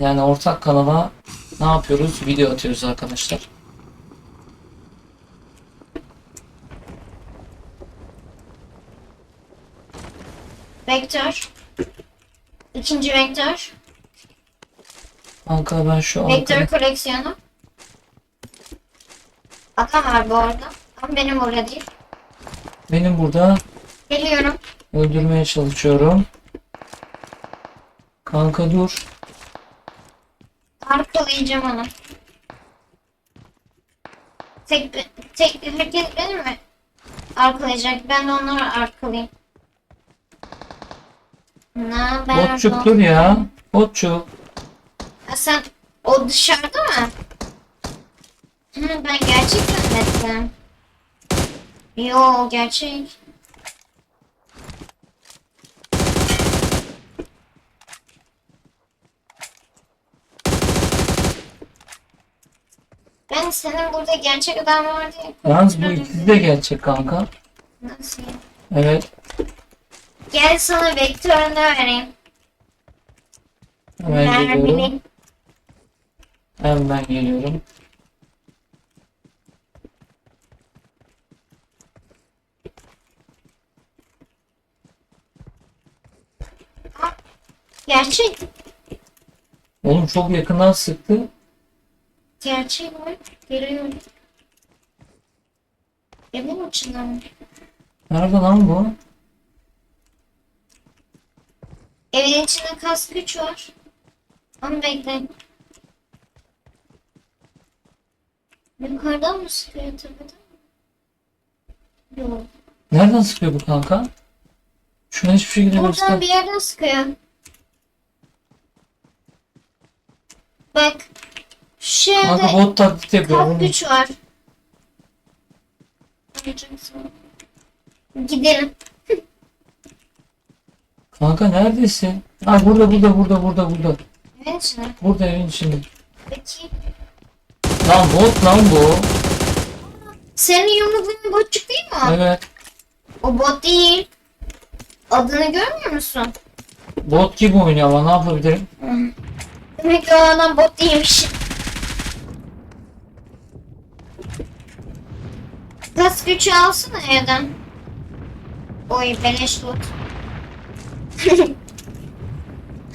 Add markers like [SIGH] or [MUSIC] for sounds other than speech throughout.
yani ortak kanala ne yapıyoruz? Video atıyoruz arkadaşlar. Vektör. İkinci vektör. Kanka ben şu Vektör arkada... koleksiyonu. Adam var bu arada. Ama benim orada değil. Benim burada Geliyorum. öldürmeye çalışıyorum. Kanka dur. Arkalayacağım onu. Tek, tek herkes beni mi arkalayacak? Ben de onları arkalayayım. Ne haber? Botçuk dur ya. Botçuk. Ha, sen o dışarıda mı? Hı, ben gerçek zannettim. Yo gerçek. Ben senin burada gerçek adam var diye Yalnız bu ikisi de gerçek kanka. Nasıl? Evet. Gel sana vektörünü vereyim. Hemen geliyorum. Mermini. Hemen geliyorum. Gerçek. Oğlum çok yakından sıktı. Gerçek mi? Geliyorum. Evin içinden mi? Nerede lan bu? Evin içinde kas güç var. Onu bekle. Yukarıdan mı sıkıyor tepeden? Yok. Nereden sıkıyor bu kanka? Şuna hiçbir şekilde Buradan göster. bir yerden sıkıyor. Bak. Şu Kanka evde bot taklit yapıyor. kas oğlum. güç var. Gidelim. Kanka neredesin? Ha burada burada burada burada burada. Evin içine. Burada evin içinde. Peki. Lan bot lan bu. Senin yumruğun botçuk değil mi? o? Evet. O bot değil. Adını görmüyor musun? Bot gibi oynuyor ama ne yapabilirim? Demek ki o adam bot değilmiş. Gaz gücü alsana evden. Oy beleş loot. [LAUGHS]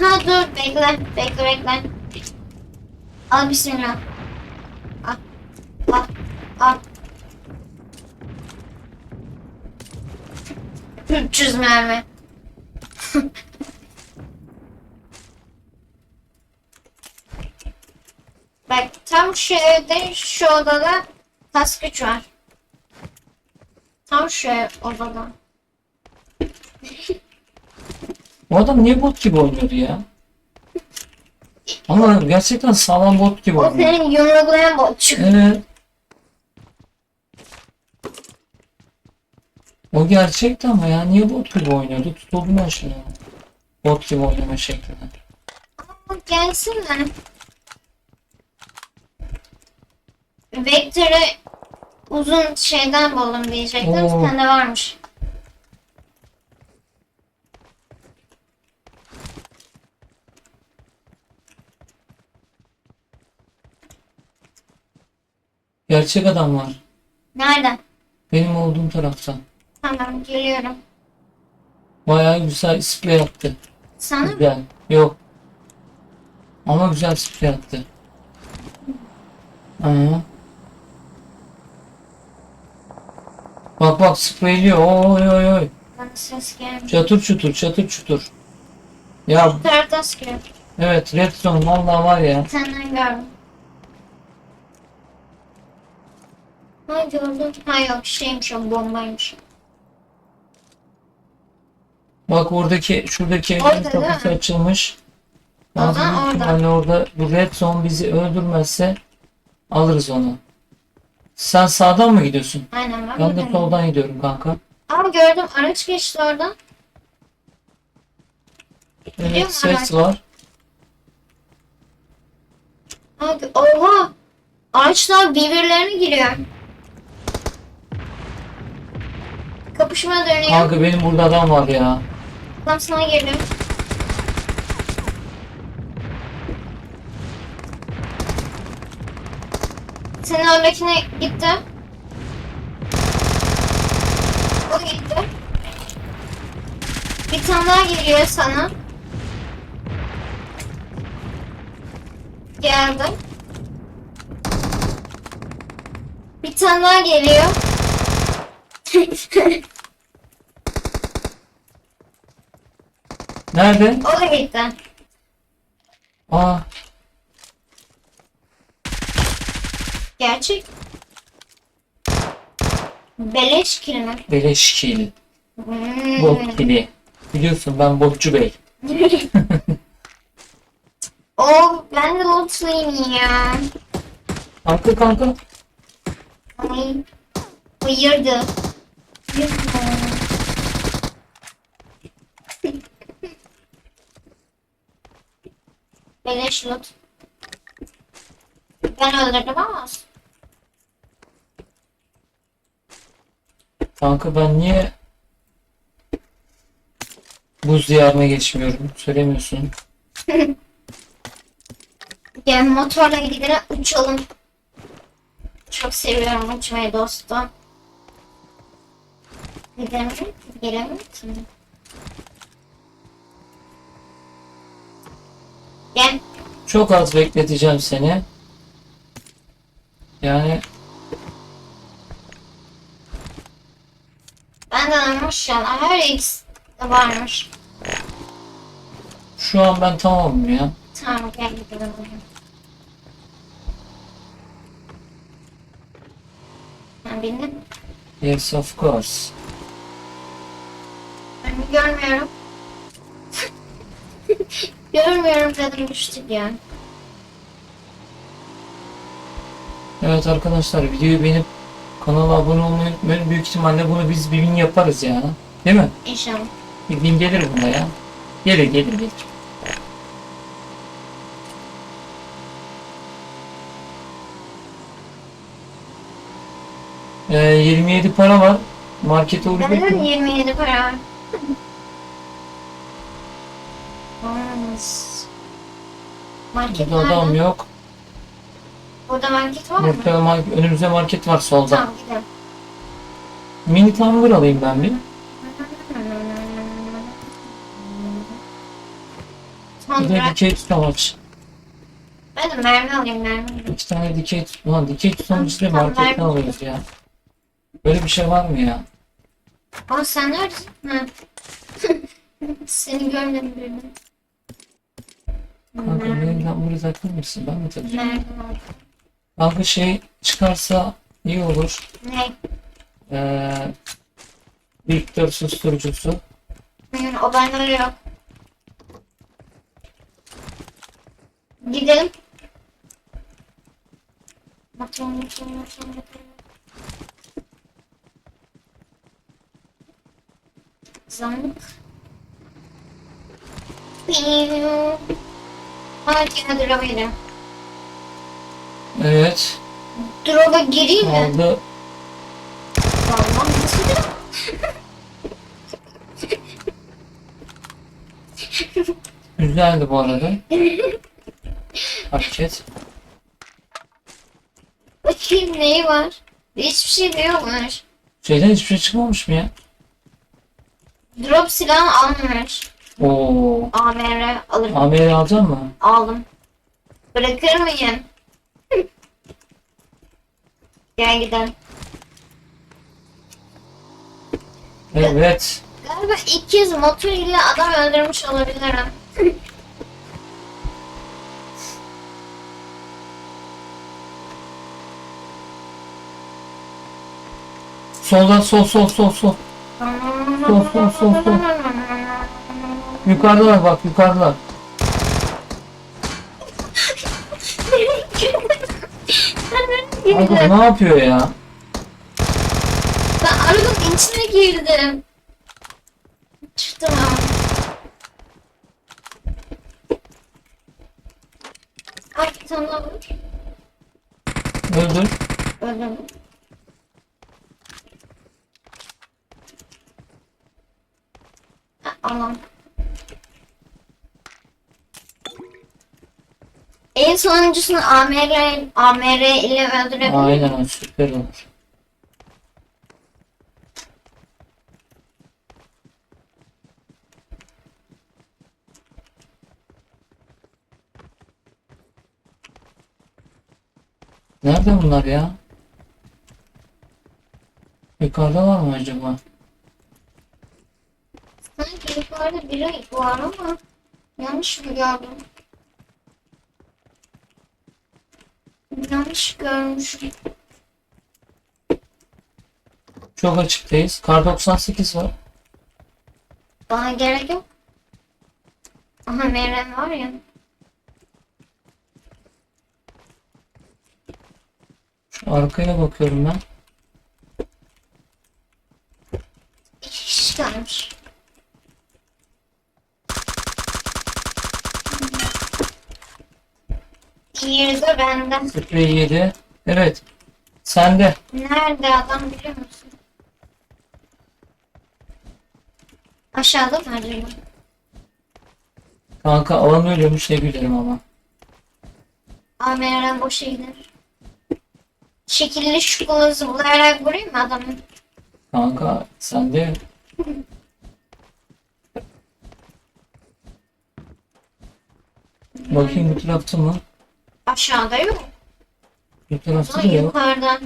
ha dur bekle bekle bekle. Al bismillah. Al al al. 300 mermi. [LAUGHS] Bak tam şu evde şu odada tas güç var. Tam şu ev- odada. Bu adam niye bot gibi oynuyordu ya? Ama gerçekten sağlam bot gibi O oynuyor. senin yumruklayan botçuk. Evet. O gerçekti ama ya niye bot gibi oynuyordu? Tutuldum ben şuna. Bot gibi oynama şekline. Gelsinler. Vektörü uzun şeyden buldum diyecektim. Oo. Sende varmış. Gerçek adam var. Nerede? Benim olduğum tarafta. Tamam geliyorum. Bayağı güzel sprey attı. Sana mı? Güzel. Yok. Ama güzel sprey attı. Aha. Bak bak spreyliyor. Oy oy oy. Bana ses gelmiyor. Çatır çutur çatır çutur. Ya Dörtte sıkıyor. evet redstone vallahi var ya. Senden gördüm. Ha gördüm. Ha yok şeymiş o bombaymış. Bak oradaki şuradaki evin Orada değil kapısı mi? açılmış. Aha, büyük orada. ihtimalle orada bu red zone bizi öldürmezse alırız onu. Sen sağdan mı gidiyorsun? Aynen ben Ben de buradayım. soldan gidiyorum kanka. Aa gördüm araç geçti oradan. Biliyor Evet musun ses var. Aa, gö- oha! Araçlar birbirlerine giriyor. Kapışma dönüyor. Kanka benim burada adam var ya. Adam sana geliyor. Senin oradakine gitti. O gitti. Bir tane daha geliyor sana. Geldi. Bir tane daha geliyor. Nerede? o da gitti. Aa Gerçek. Beleş kelime. beleş kill. Hmm. Bot kili. Biliyorsun ben botçu bey. [LAUGHS] oh ben de lootlayayım ya. Kanka kanka. Ay. Hayırdı. Beleş loot. Ben öldürdüm ama. Kanka ben niye buz diyarına geçmiyorum? Söylemiyorsun. [LAUGHS] Gel motorla gidelim uçalım. Çok seviyorum uçmayı dostum. Gidelim mi? Gidelim? Gel. Çok az bekleteceğim seni. Yani Benden almış ya. Her ikisi de varmış. şu an ben tamamım ya. Tamam gel gidelim. Ben bindim. Yes of course. Ben görmüyorum. [LAUGHS] görmüyorum dedim düştük ya. Evet arkadaşlar videoyu beğenip kanala abone olmayı unutmayın. Büyük ihtimalle bunu biz bir gün yaparız ya. Değil mi? İnşallah. Bir bin gelir bunda ya. Gelir gelir gelir. Ee, 27 para var. Markete uğrayacak Benden mı? 27 para var. Market Burada adam yok. Burada market var mı? Burada mar- önümüzde market var solda. Tamam gidelim. Mini tumbler alayım ben bir. Bir de Sonra dikey tutamaç. ben de mermi alayım mermi. İki tane dikey tut. Ulan dikey tutamaç değil Tamam, marketten ver. alıyoruz ya. Böyle bir şey var mı ya? Aa sen neredesin? Ha. [LAUGHS] Seni görmedim birden. Kanka benim tumbler'ı takır mısın? Ben mi takacağım? Mermi var. Kanka şey çıkarsa iyi olur. Ne? Ee, Victor susturucusu. Hı, o bende yok. Gidelim. Motor, motor, motor, motor. Zanlık. Hadi drop'a gidelim. Evet. Drop'a gireyim mi? Aldı. Vallahi [LAUGHS] nasıl Güzeldi bu arada. Hareket. Bakayım neyi var? Hiçbir şey de yokmuş. Şeyden hiçbir şey çıkmamış mı ya? Drop silahını almış. Oo. AMR alırım. AMR alacak mı? Aldım. Bırakır mıyım? Gel gidelim. Evet. Galiba ikiz motor ile adam öldürmüş olabilirim. Soldan sol sol sol sol. Sol, sol, sol, sol. Yukarıdalar bak yukarıdalar. Kanka bu ne yapıyor ya? Ben arabanın içine girdim. Çıktım ama. Ay daha var. Öldür. Öldüm. Aman. En sonuncusunu AMR, AMR ile öldürebilir. Aynen süper olur. Nerede bunlar ya? Yukarıda var mı acaba? Sanki yukarıda biri var ama yanlış mı gördüm? Yanlış görmüşüm. Çok açıktayız. Kar 98 var. Bana gerek yok. Aha Meryem var ya. Şu arkaya bakıyorum ben. İki kişi kalmış. Diğeri de bende. Sprey 7. Evet. Sende. Nerede adam biliyor musun? Aşağıda mı acaba? Kanka alan ölüyormuş ne gülerim ama. Aa Meryem boşa gider. Şekilli şukulu zıplayarak vurayım mı adamı? Kanka sende. [LAUGHS] Bakayım bu tarafta mı? Aşağıda yok. Bu tarafta Ama da yok. yukarıdan.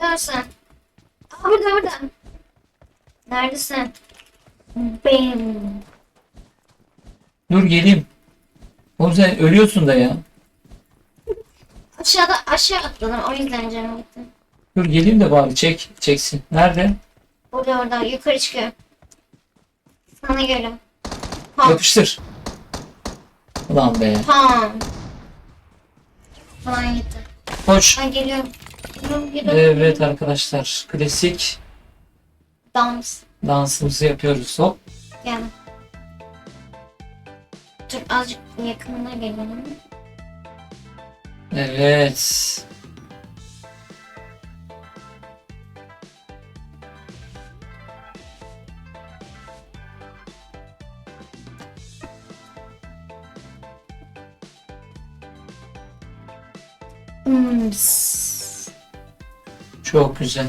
Neredesin? Aa burada burada. Neredesin? Bam. Dur geleyim. Oğlum sen ölüyorsun da ya. Aşağıda aşağı atladım o yüzden canım gitti. Dur geleyim de bari çek. Çeksin. Nerede? Orada orada yukarı çıkıyor. Sana geliyor. Tamam. Yapıştır. Ulan be. Tamam. Falan gitti. Koş. Ben geliyorum. Geliyorum, geliyorum. Evet arkadaşlar. Klasik Dans. dansımızı yapıyoruz. Hop. Gel. Dur azıcık yakınına gelelim. Evet. Çok güzel.